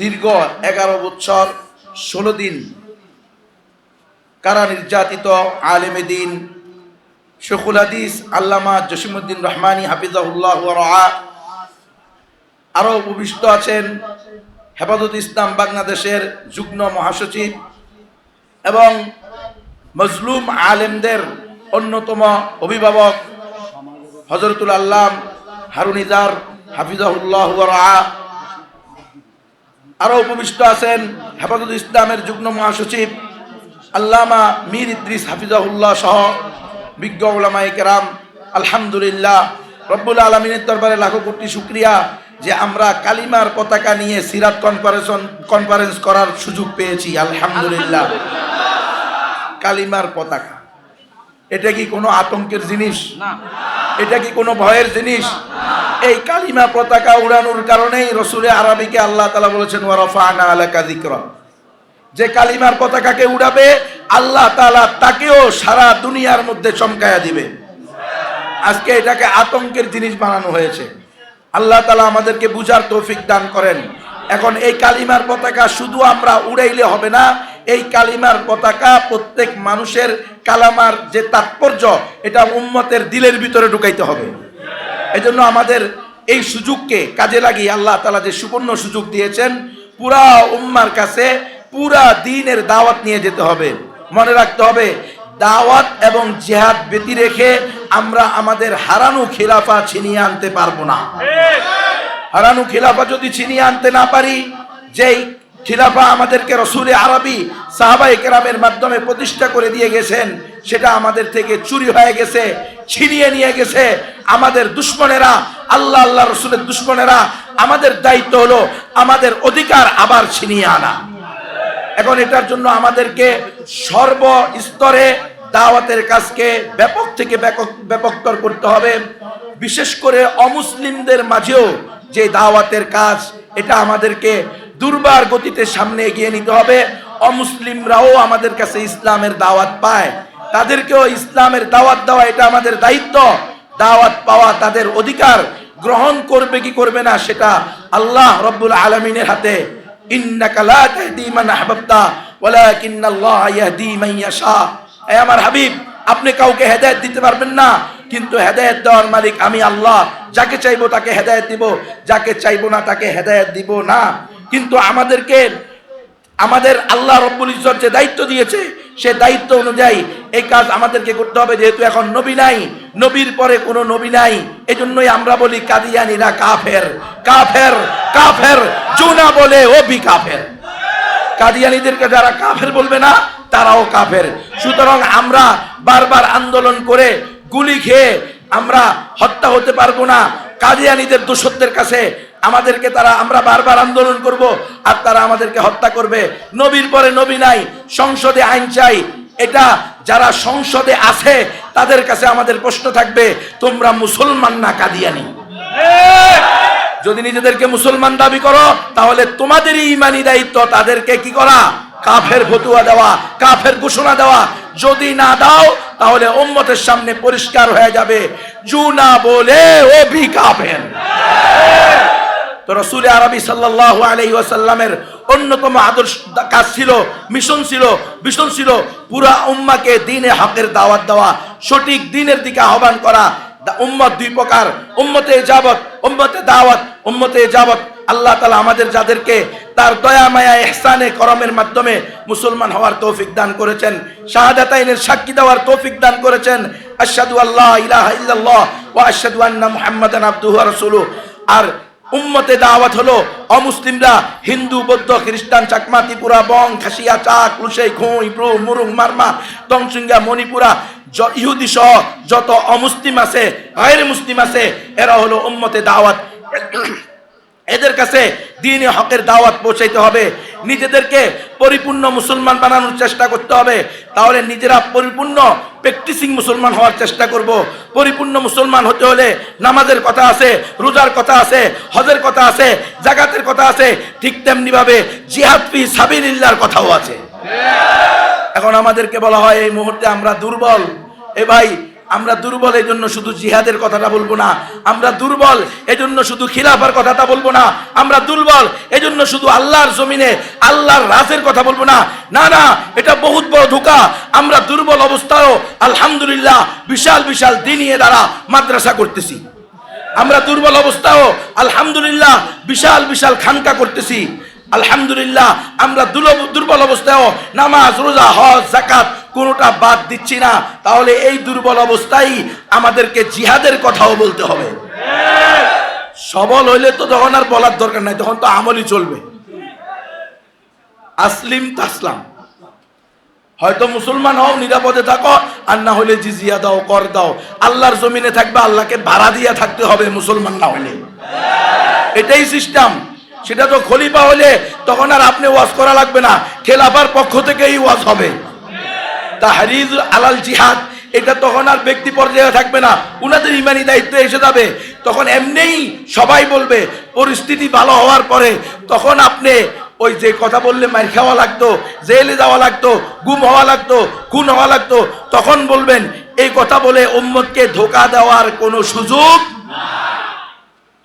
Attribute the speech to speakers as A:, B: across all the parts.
A: দীর্ঘ এগারো বছর, ষোলো দিন কারা নির্যাতিত আলেমে দিন। শেখুল হাদিস, আল্লামা জসিমুদ্দিন রহমানী হাফিজাহুল্লাহ আরও উপবিষ্ট আছেন হেফাজত ইসলাম বাংলাদেশের যুগ্ম মহাসচিব এবং মজলুম আলেমদের অন্যতম অভিভাবক হজরতুল আল্লাম হারুনিজার হাফিজাহুল্লাহ রা আরও উপবিষ্ট আছেন হেফাজত ইসলামের যুগ্ম মহাসচিব আল্লামা মীর ইদ্রিস হাফিজাহুল্লাহ সহ বিজ্ঞ ওলামাই কেরাম। আলহামদুলিল্লাহ রব্বুল আলমিনের দরবারে লাখো কোটি শুক্রিয়া যে আমরা কালিমার পতাকা নিয়ে সিরাত কনফারেশন কনফারেন্স করার সুযোগ পেয়েছি। আলহামদুলিল্লাহ। কালিমার পতাকা। এটা কি কোনো আতঙ্কের জিনিস? এটা কি কোনো ভয়ের জিনিস? এই কালিমা পতাকা উড়ানোর কারণেই রসুলের আরবিকে আল্লাহ তালা বলেছেন, ওয়ারফানা আলাকা যিকরা। যে কালিমার পতাকাকে উড়াবে, আল্লাহ তালা তাকেও সারা দুনিয়ার মধ্যে চমকায়া দিবে। আজকে এটাকে আতঙ্কের জিনিস বানানো হয়েছে। আল্লাহ তালা আমাদেরকে বুঝার তৌফিক দান করেন। এখন এই কালিমার পতাকা শুধু আমরা উড়াইলে হবে না, এই কালিমার পতাকা প্রত্যেক মানুষের কালামার যে তাৎপর্য, এটা উম্মতের দিলের ভিতরে ঢুকাইতে হবে। এজন্য আমাদের এই সুযোগকে কাজে লাগিয়ে আল্লাহ তালা যে সুবর্ণ সুযোগ দিয়েছেন, পুরা উম্মার কাছে পুরা দিনের দাওয়াত নিয়ে যেতে হবে। মনে রাখতে হবে, দাওয়াত এবং জেহাদ ব্যতি রেখে আমরা আমাদের হারানো খিলাফা ছিনিয়ে আনতে পারব না। হারানো খিলাফা যদি ছিনিয়ে আনতে না পারি, যেই খিলাফা আমাদেরকে রসুলে আরবি সাহাবাই কেরামের মাধ্যমে প্রতিষ্ঠা করে দিয়ে গেছেন সেটা আমাদের থেকে চুরি হয়ে গেছে, ছিনিয়ে নিয়ে গেছে, আমাদের দুশ্মনেরা, আল্লাহ আল্লাহ রসুলের দুশ্মনেরা, আমাদের দায়িত্ব হলো আমাদের অধিকার আবার ছিনিয়ে আনা। এখন এটার জন্য আমাদেরকে সর্ব স্তরে দাওয়াতের কাজকে ব্যাপক থেকে ব্যাপক ব্যাপকতর করতে হবে। বিশেষ করে অমুসলিমদের মাঝেও যে দাওয়াতের কাজ, এটা আমাদেরকে দুর্বার গতিতে সামনে এগিয়ে নিতে হবে। অমুসলিমরাও আমাদের কাছে ইসলামের দাওয়াত পায়। তাদেরকেও ইসলামের দাওয়াত দেওয়া এটা আমাদের দায়িত্ব। দাওয়াত পাওয়া তাদের অধিকার। গ্রহণ করবে কি করবে না সেটা আল্লাহ রব্বুল আলমিনের হাতে। আমার হাবিব, আপনি কাউকে হেদায়েত দিতে পারবেন না, কিন্তু হেদায়েত দেওয়ার মালিক আমি আল্লাহ। যাকে চাইব তাকে হেদায়েত দিব, যাকে চাইব না তাকে হেদায়েত দিব না। কিন্তু আমাদেরকে, আমাদের আল্লাহ রব্বুল ইজ্জত যে দায়িত্ব দিয়েছে সে দায়িত্ব অনুযায়ী এই কাজ আমাদেরকে করতে হবে, যেহেতু এখন নবী নাই, নবীর পরে কোনো নবী নাই, এজন্যই আমরা বলি কাদিয়ানিরা কাফের কাফের কাফের, জুনা বলে ও বি কাফের। কাদিয়ানিদেরকে যারা কাফের বলবে না, তারাও কাফের। সুতরাং আমরা বারবার আন্দোলন করে গুলি খেয়ে আমরা হত্যা হতে পারব না। কাদিয়ানিদের দোষত্বের কাছে আমাদেরকে তারা, আমরা বারবার আন্দোলন করব আর তারা আমাদেরকে হত্যা করবে। নবীর পরে নবী নাই, সংসদে আইন চাই। এটা যারা সংসদে আছে, তাদের কাছে আমাদের প্রশ্ন থাকবে, তোমরা মুসলমান না কাদিয়ানি? যদি নিজেদেরকে মুসলমান দাবি করো, তাহলে তোমাদেরই ইমানি দায়িত্ব, তাদেরকে কি করা? কাফের ফতুয়া দেওয়া, কাফের ঘোষণা দেওয়া। যদি না দাও, তাহলে উম্মতের সামনে পরিষ্কার হয়ে যাবে। জু না বলে ও ভি কাফের তো রসুল আরবি সাল্লাহ আলহি ওয়াসাল্লামের অন্যতম আদর্শ কাজ ছিল মিশন ছিল মিশন ছিল পুরা উম্মাকে দিনে হকের দাওয়াত দেওয়া, সঠিক দিনের দিকে আহ্বান করা উম্মত দুই প্রকার, উম্মতে যাবত উম্মতে দাওয়াত, উম্মতে যাবত আল্লাহ তালা আমাদের যাদেরকে তার দয়া, মায়া এহসানে করমের মাধ্যমে মুসলমান হওয়ার তৌফিক দান করেছেন শাহাদাতাইনের সাক্ষী দেওয়ার তৌফিক দান করেছেন। আশহাদু আল্লাহ ইলাহা ইল্লাল্লাহ ওয়া আশহাদু আন্না মুহাম্মাদান আবদুহু ওয়া আর উম্মতে দাওয়াত হলো, অমুসলিমরা হিন্দু, বৌদ্ধ, খ্রিস্টান, চাকমা, ত্রিপুরা, বং, খাসিয়া, চাক, লুসেই, খুঁই ব্রু মুরুং, মারমা তংসিঙ্গা মণিপুরা ইহুদি সহ যত অমুসলিম আছে বাইরে মুসলিম আছে, এরা হলো উম্মতে দাওয়াত। এদের কাছে দিনে হকের দাওয়াত পৌঁছাইতে হবে। নিজেদেরকে পরিপূর্ণ মুসলমান বানানোর চেষ্টা করতে হবে। তাহলে নিজেরা পরিপূর্ণ প্র্যাকটিসিং মুসলমান হওয়ার চেষ্টা করব। পরিপূর্ণ মুসলমান হতে হলে নামাজের কথা আছে, রোজার কথা আছে, হজের কথা আছে জাগাতের কথা আছে, ঠিক তেমনিভাবে জিহাদ ফি সাবিলিল্লাহর কথাও আছে। এখন আমাদেরকে বলা হয়, এই মুহূর্তে আমরা দুর্বল। এ ভাই আমরা দুর্বল এই জন্য শুধু জিহাদের কথাটা বলব না। আমরা দুর্বল এজন্য শুধু খিলাফার কথাটা বলব না। আমরা দুর্বল এজন্য শুধু আল্লাহর জমিনে, আল্লাহর রাজের কথা বলব না। না না, এটা বহুত বড় ধোকা। আমরা দুর্বল অবস্থায়ও আলহামদুলিল্লাহ বিশাল বিশাল দিনিয়ে দ্বারা মাদ্রাসা করতেছি। আমরা দুর্বল অবস্থাও আলহামদুলিল্লাহ বিশাল বিশাল খানকা করতেছি। আলহামদুলিল্লাহ আমরা দুর্বল- অবস্থায়ও নামাজ, রোজা, হজ জাকাত কোনোটা বাদ দিচ্ছি না, তাহলে এই দুর্বল অবস্থায় আমাদেরকে জিহাদের কথাও বলতে হবে। সবল হইলে তো তখন আর বলার দরকার নাই, তখন তো আমলই চলবে। আসলিম তাসলাম। হয়তো মুসলমান হও, নিরাপদে থাকো, আর না হলে জিজিয়া দাও, কর দাও। আল্লাহর জমিনে থাকবে, আল্লাহকে ভাড়া দিয়ে থাকতে হবে মুসলমান না হলে এটাই সিস্টেম। সেটা তো খলিফা হলে তখন আর আপনি ওয়াজ করা লাগবে না। খেলাফার পক্ষ থেকেই ওয়াজ হবে। তাহরিজ আলাল জিহাদ, এটা তখন আর ব্যক্তি পর্যায়ে থাকবে না। উনাদের ইমানি দায়িত্ব এসে যাবে। তখন এমনিই সবাই বলবে, পরিস্থিতি ভালো হওয়ার পরে তখন আপনি ওই যে কথা বললে মার খাওয়া লাগতো, জেলে যাওয়া লাগতো, গুম হওয়া লাগতো, খুন হওয়া লাগতো, তখন বলবেন, এই কথা বলে উম্মতকে ধোকা দেওয়ার কোনো সুযোগ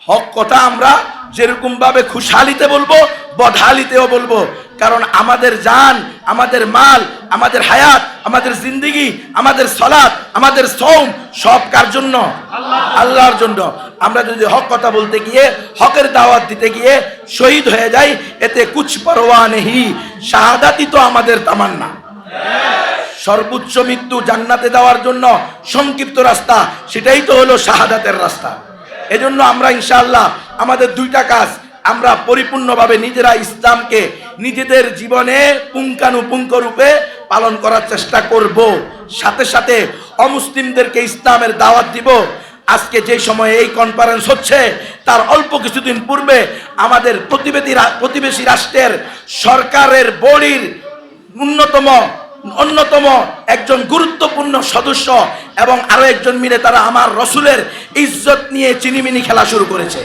A: হক কথা আমরা যেরকম ভাবে খুশহালিতে বলব, বদহালিতেও বলব। কারণ আমাদের জান আমাদের মাল আমাদের হায়াত আমাদের জিন্দিগি আমাদের সলাৎ আমাদের সৌম সব কার জন্য? আল্লাহর জন্য। আমরা যদি হক কথা বলতে গিয়ে হকের দাওয়াত দিতে গিয়ে শহীদ হয়ে যাই এতে কুছ পরোয়া নেহি। শাহাদাতি তো আমাদের তামান্না। সর্বোচ্চ মৃত্যু জান্নাতে দেওয়ার জন্য সংক্ষিপ্ত রাস্তা সেটাই তো হলো শাহাদাতের রাস্তা। এজন্য আমরা ইনশাআল্লাহ আমাদের দুইটা কাজ আমরা পরিপূর্ণভাবে নিজেরা ইসলামকে নিজেদের জীবনে পুঙ্খানুপুঙ্খ রূপে পালন করার চেষ্টা করব। সাথে সাথে অমুসলিমদেরকে ইসলামের দাওয়াত দিব। আজকে যে সময়ে এই কনফারেন্স হচ্ছে, তার অল্প কিছুদিন পূর্বে আমাদের প্রতিবেদী প্রতিবেশী রাষ্ট্রের সরকারের বডির অন্যতম অন্যতম একজন গুরুত্বপূর্ণ সদস্য এবং আরও একজন মিলে তারা আমার রসুলের ইজ্জত নিয়ে চিনিমিনি খেলা শুরু করেছে।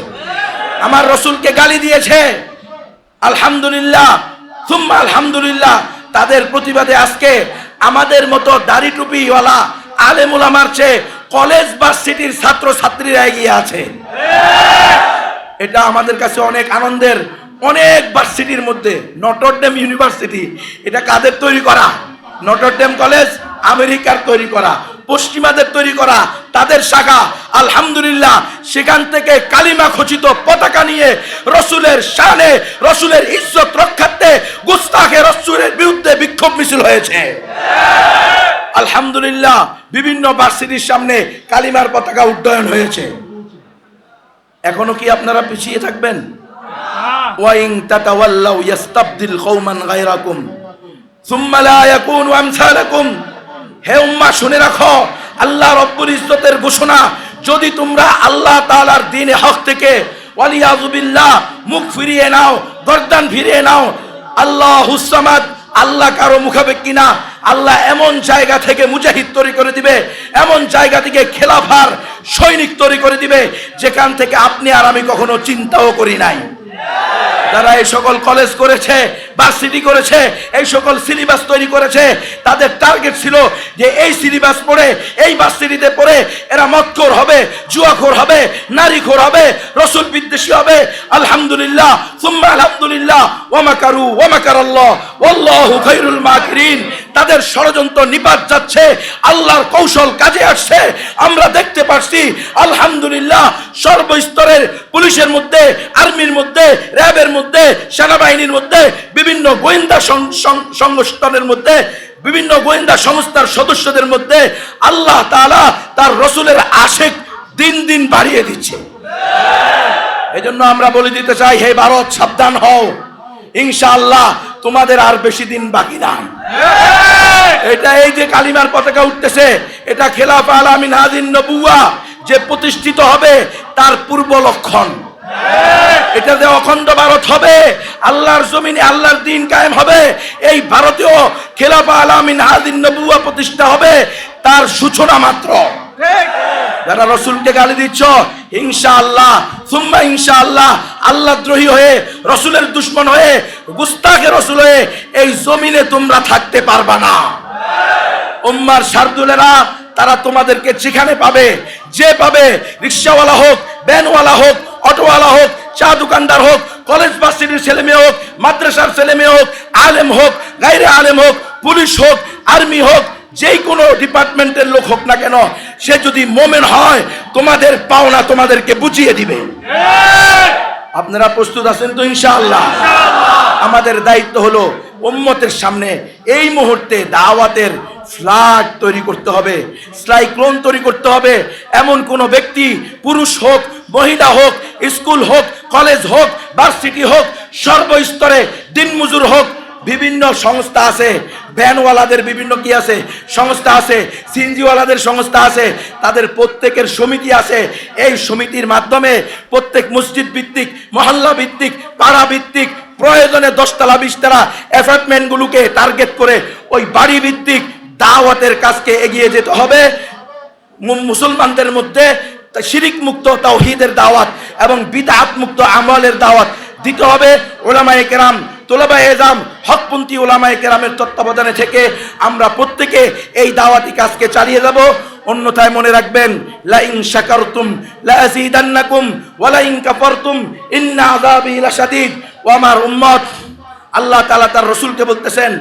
A: আমার রসুলকে গালি দিয়েছে। আলহামদুলিল্লাহ, সুম্মা আলহামদুলিল্লাহ, তাদের প্রতিবাদে আজকে আমাদের মতো দাড়ি টুপিওয়ালা আলেমুল আমার চেয়ে কলেজ বা সিটির ছাত্র ছাত্রীরা এগিয়ে আছে। এটা আমাদের কাছে অনেক আনন্দের, অনেক ভার্সিটির মধ্যে, নটরডেম ইউনিভার্সিটি, এটা কাদের তৈরি করা? নটরডেম কলেজ আমেরিকার তৈরি করা। পশ্চিমাদের তৈরি করা তাদের শাখা। আলহামদুলিল্লাহ, সেখান থেকে কালিমা খচিত পতাকা নিয়ে রসুলের শানে, রসুলের ইজ্জত রক্ষার্থে গুস্তাখে রসুলের বিরুদ্ধে বিক্ষোভ মিছিল হয়েছে। আলহামদুলিল্লাহ, বিভিন্ন ভার্সিটির সামনে কালিমার পতাকা উড্ডয়ন হয়েছে। এখনও কি আপনারা পিছিয়ে থাকবেন? ওয়াইং তাতাওয়াল্লাউ ইয়াস্তাবদিল কওমান গায়রাকুম, সুম্মা লা ইয়াকুনু হে উম্মাহ শুনে রাখো, আল্লাহ রব্বুল ইজ্জতের ঘোষণা, যদি তোমরা আল্লাহ তাআলার দ্বীনে হক থেকে, ওয়ালিয়াযুবিল্লাহ, মুখ ফিরিয়ে নাও, গর্দান ফিরিয়ে নাও, আল্লাহ হুসামাদ আল্লাহ কারও মুখাপেক্ষি না, আল্লাহ এমন জায়গা থেকে মুজাহিদ তৈরি করে দিবে, এমন জায়গা থেকে খেলাফার সৈনিক তৈরি করে দিবে, যেখান থেকে আপনি আর আমি কখনো চিন্তাও করি নাই। যারা এই সকল কলেজ করেছে ভার্সিটি করেছে, এই সকল সিলেবাস তৈরি করেছে, তাদের টার্গেট ছিল যে এই সিলেবাস পড়ে, এই ভার্সিটিতে পড়ে এরা মৎখোর হবে, জুয়াখোর হবে, নারীখোর হবে, রসুল বিদ্বেষী হবে, আলহামদুলিল্লাহ, সুম্মা আলহামদুলিল্লাহ ওয়ামাকারু ওয়ামাকারাল্লাহ ওল্লাহ খাইরুল মাকিরিন। তাদের ষড়যন্ত্র নিপাত যাচ্ছে, আল্লাহর কৌশল কাজে আসছে। আমরা দেখতে পাচ্ছি আলহামদুলিল্লাহ, সর্বস্তরের পুলিশের মধ্যে, আর্মির মধ্যে, র্যাবের মধ্যে, সেনাবাহিনীর মধ্যে, বিভিন্ন গোয়েন্দা সংগঠনের মধ্যে, বিভিন্ন গোয়েন্দা সংস্থার সদস্যদের মধ্যে আল্লাহ তাআলা তার রসুলের আশেক দিন দিন বাড়িয়ে দিচ্ছে। এজন্য আমরা বলে দিতে চাই, হে ভারত, সাবধান হও। ইনশাআল্লাহ তোমাদের আর বেশি দিন বাকি নাই এটা এই যে কালিমার পতাকা উঠতেছে, এটা খেলাফ আলামিন হাদিন নবুয়া যে প্রতিষ্ঠিত হবে, তার পূর্ব লক্ষণ। এটা যে অখণ্ড ভারত হবে, আল্লাহর জমিনে আল্লাহর দিন কায়েম হবে, এই ভারতীয় খেলাফা আলামিন হাদিন নবুয়া প্রতিষ্ঠা হবে, তার সূচনা মাত্র। যারা রসুলকে গালি দিচ্ছ, ইনশাআল্লাহ, সুম্মা ইনশাআল্লাহ, আল্লাহ আল্লাহ দ্রোহী হয়ে, রসুলের দুশ্মন হয়ে, গুস্তাখে রসুল হয়ে, এই জমিনে তোমরা থাকতে পারবা না। উম্মার শার্দুলেরা, তারা তোমাদেরকে যেখানে পাবে, যে পাবে, রিক্সাওয়ালা হোক, ভ্যানওয়ালা হোক, অটোওয়ালা হোক, চা দোকানদার হোক, কলেজ ভার্সিটির ছেলে মেয়ে হোক, মাদ্রাসার ছেলে মেয়ে হোক, আলেম হোক গাইরে আলেম হোক, পুলিশ হোক, আর্মি হোক যেই কোনো ডিপার্টমেন্টের লোক হোক না কেন সে যদি মোমেন হয় তোমাদের পাওনা তোমাদেরকে বুঝিয়ে দিবে। আপনারা প্রস্তুত আছেন তো ইনশাআল্লাহ? আমাদের দায়িত্ব হলো উম্মতের সামনে এই মুহূর্তে দাওয়াতের ফ্লাড তৈরি করতে হবে সাইক্লোন তৈরি করতে হবে। এমন কোন ব্যক্তি পুরুষ হোক মহিলা হোক স্কুল হোক কলেজ হোক ভার্সিটি হোক সর্বস্তরে দিনমজুর হোক বিভিন্ন সংস্থা আছে, ভ্যানওয়ালাদের বিভিন্ন কি আছে, সংস্থা আছে, সিনজিওয়ালাদের সংস্থা আছে, তাদের প্রত্যেকের সমিতি আছে। এই সমিতির মাধ্যমে প্রত্যেক মসজিদ ভিত্তিক, মহল্লা ভিত্তিক, পাড়া ভিত্তিক, প্রয়োজনে দশতলা, বিশতলা অ্যাপার্টমেন্টগুলোকে টার্গেট করে ওই বাড়ি ভিত্তিক দাওয়াতের কাজকে এগিয়ে যেতে হবে। মুসলমানদের মধ্যে শিরিক মুক্ত তাওহীদের দাওয়াত এবং বিদআত মুক্ত আমলের দাওয়াত দিতে হবে। ওলামায়ে কেরাম তোলাবা এজাম, হকপন্থী ওলামায় কেরামের তত্ত্বাবধানে থেকে আমরা প্রত্যেকে এই দাওয়াতি কাজকে চালিয়ে যাব। অন্যথায় মনে রাখবেন, লাইন শাকারতুম লা ওয়ালাইন কাফারতুম, ইন্না আযাবি লাশাদীদ ও আমার উম্মত। আল্লাহ তালা তার রসুলকে বলতেছেন,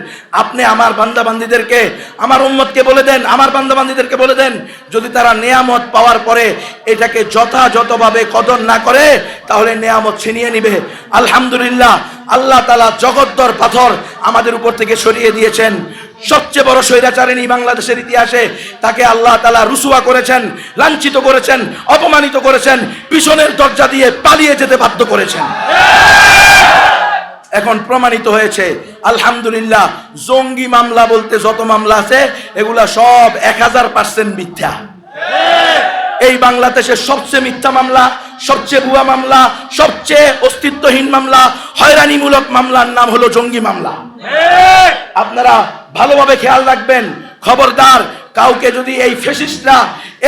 A: আপনি আমার বান্দা বান্দিদেরকে আমার উম্মতকে বলে দেন, আমার বান্দা বান্দিদেরকে বলে দেন, যদি তারা নেয়ামত পাওয়ার পরে এটাকে যথাযথভাবে কদর না করে, তাহলে নেয়ামত ছিনিয়ে নিবে। আলহামদুলিল্লাহ, আল্লাহ তালা জগদ্দর পাথর আমাদের উপর থেকে সরিয়ে দিয়েছেন। সবচেয়ে বড় স্বৈরাচারিণী বাংলাদেশের ইতিহাসে তাকে আল্লাহ তালা রুসুয়া করেছেন, লাঞ্ছিত করেছেন, অপমানিত করেছেন, পিছনের দরজা দিয়ে পালিয়ে যেতে বাধ্য করেছেন। এখন প্রমাণিত হয়েছে, আলহামদুলিল্লাহ, জঙ্গি মামলা বলতে যত মামলা আছে, এগুলা সব এক হাজার পার্সেন্ট মিথ্যা। এই বাংলাদেশের সবচেয়ে মিথ্যা মামলা, সবচেয়ে ভুয়া মামলা, সবচেয়ে অস্তিত্বহীন মামলা, হয়রানিমূলক মামলার নাম হলো জঙ্গি মামলা। আপনারা ভালোভাবে খেয়াল রাখবেন, খবরদার, কাউকে যদি এই ফেসিস্টরা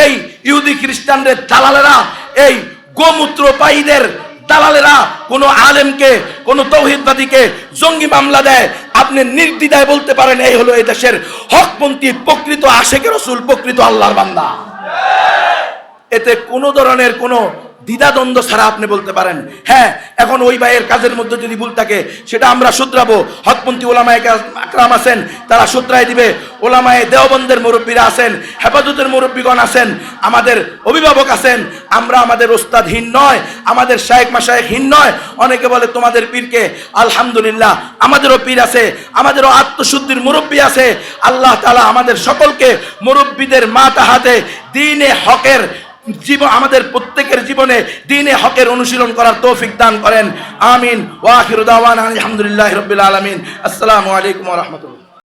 A: এই ইহুদি খ্রিস্টানদের দালালেরা, এই গোমূত্র পাইদের দালালেরা কোনো আলেমকে, কোনো তৌহিদবাদীকে জঙ্গি মামলা দেয়, আপনি নির্দ্বিধায় বলতে পারেন এই হলো এই দেশের হকপন্থী প্রকৃত আশেকের রসুল, প্রকৃত আল্লাহর বান্দা। এতে কোনো ধরনের কোনো দ্বিধাদ্বন্দ্ব ছাড়া আপনি বলতে পারেন। হ্যাঁ এখন ওই ভাইয়ের কাজের মধ্যে যদি ভুল থাকে, সেটা আমরা শুধরাবো। হকপন্থী ওলামায় আকরাম আছেন, তারা শুধরাই দিবে। ওলামায় দেওবন্দের মুরব্বীরা আছেন, হেফাজতের মুরব্বীগণ আছেন, আমাদের অভিভাবক আছেন, আমরা আমাদের ওস্তাদহীন নয়, আমাদের শায়েক মাসায়েকহীন নয়। অনেকে বলে, তোমাদের পীরকে আলহামদুলিল্লাহ আমাদেরও পীর আছে, আমাদেরও আত্মশুদ্ধির মুরব্বী আছে। আল্লাহ তালা আমাদের সকলকে মুরব্বীদের মাথা হাতে দিনে হকের জীবন আমাদের প্রত্যেকের জীবনে দিনে হকের অনুশীলন করার তৌফিক দান করেন। আমিন। ওয়াখির দাওয়ান আলহামদুলিল্লাহ রবিল আলমিন। আসসালামু আলাইকুম রহমতুল্লাহ।